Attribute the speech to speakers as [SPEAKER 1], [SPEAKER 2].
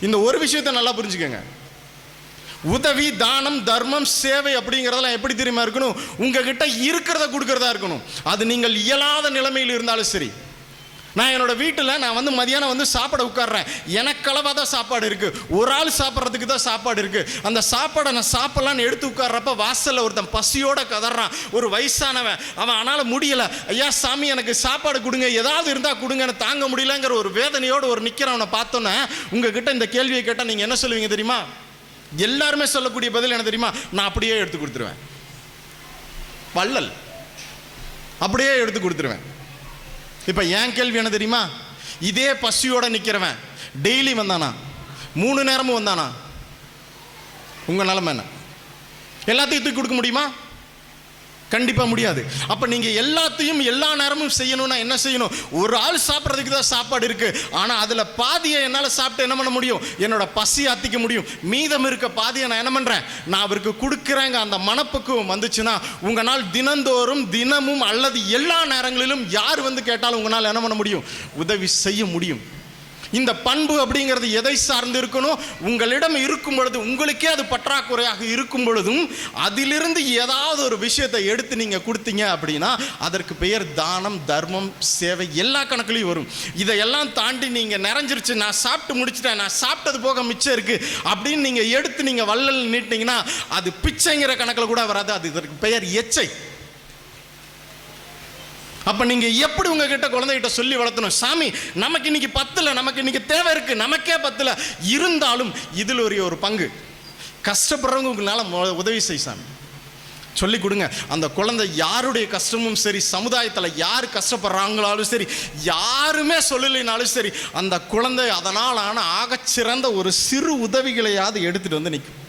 [SPEAKER 1] இந்த ஒரு விஷயத்தை நல்லா புரிஞ்சுக்கோங்க. உதவி தானம் தர்மம் சேவை அப்படிங்கிறதெல்லாம் எப்படி தெரியுமா இருக்கணும்? உங்ககிட்ட இருக்கிறத கொடுக்கறதா இருக்கணும். அது நீங்கள் இயலாத நிலைமையில் இருந்தாலும் சரி. நான் என்னோட வீட்டில் நான் வந்து மதியானம் வந்து சாப்பிட உட்காடுறேன் எனக்களவாக தான் சாப்பாடு இருக்குது ஒரு ஆள் சாப்பிட்றதுக்கு தான் சாப்பாடு இருக்குது அந்த சாப்பாடை நான் சாப்பிட்லான்னு எடுத்து உட்கார்றப்ப வாசலில் ஒருத்தன் பசியோட கதறான். ஒரு வயசானவன். அவன் ஆனால் முடியலை. ஐயா சாமி எனக்கு சாப்பாடு கொடுங்க. ஏதாவது இருந்தால் கொடுங்கன்னு தாங்க முடியலங்கிற ஒரு வேதனையோடு ஒரு நிற்கிறவனை பார்த்தோன்னே உங்ககிட்ட இந்த கேள்வியை கேட்டால் நீங்கள் என்ன சொல்லுவீங்க தெரியுமா? எல்லாருமே சொல்லக்கூடிய பதில் என்ன தெரியுமா? நான் அப்படியே எடுத்து கொடுத்துருவேன். பள்ளல் அப்படியே எடுத்து கொடுத்துருவேன். இப்போ ஏன் கேள்வி என்ன தெரியுமா? இதே பசியோட நிற்கிறவன் டெய்லி வந்தானா? மூணு நேரமும் வந்தானா? உங்கள் நிலைமை என்ன? எல்லாத்தையும் தூக்கி கொடுக்க முடியுமா? கண்டிப்பாக முடியாது. அப்போ நீங்கள் எல்லாத்தையும் எல்லா நேரமும் செய்யணும்னா என்ன செய்யணும்? ஒரு ஆள் சாப்பிட்றதுக்கு தான் சாப்பாடு இருக்குது ஆனால் அதில் பாதியை என்னால் சாப்பிட்டு என்ன பண்ண முடியும்? என்னோட பசி ஆத்திக்க முடியும். மீதம் இருக்க பாதியை நான் என்ன பண்ணுறேன் நான் அவருக்கு கொடுக்குறேங்க. அந்த மனப்பக்குவம் வந்துச்சுன்னா உங்களால் தினந்தோறும் தினமும் அல்லது எல்லா நேரங்களிலும் யார் வந்து கேட்டாலும் உங்களால் என்ன பண்ண முடியும்? உதவி செய்ய முடியும். இந்த பண்பு அப்படிங்கிறது எதை சார்ந்து இருக்கணும்? உங்களிடம் இருக்கும் பொழுது உங்களுக்கே அது பற்றாக்குறையாக இருக்கும் பொழுதும் அதிலிருந்து ஏதாவது ஒரு விஷயத்தை எடுத்து நீங்கள் கொடுத்தீங்க அப்படின்னா அதற்கு பெயர் தானம் தர்மம் சேவை எல்லா கணக்குலையும் வரும். இதையெல்லாம் தாண்டி நீங்கள் நிறைஞ்சிருச்சு நான் சாப்பிட்டு முடிச்சிட்டேன் நான் சாப்பிட்டது போக மிச்சம் இருக்குது அப்படின்னு நீங்கள் எடுத்து நீங்கள் வள்ளல் நீட்டினீங்கன்னா அது பிச்சைங்கிற கணக்கில் கூட வராது அது இதற்கு பெயர் எச்சை. அப்ப நீங்க எப்படி உங்ககிட்ட குழந்தைகிட்ட சொல்லி வளர்த்தணும்? சாமி நமக்கு இன்னைக்கு பத்துல நமக்கு இன்னைக்கு தேவை இருக்கு நமக்கே பத்துல. இருந்தாலும் இதில் ஒரு ஒரு பங்கு. கஷ்டப்படுறவங்க உங்களால மொ- உதவி செய் சாமி. சொல்லி கொடுங்க. அந்த குழந்தை யாருடைய கஷ்டமும் சரி சமுதாயத்தில் யார் கஷ்டப்படுறாங்களாலும் சரி யாருமே சொல்லலைனாலும் சரி அந்த குழந்தை அதனால் ஆன ஆகச்சிறந்த ஒரு சிறு உதவிகளையாவது எடுத்துகிட்டு வந்து நிற்கும்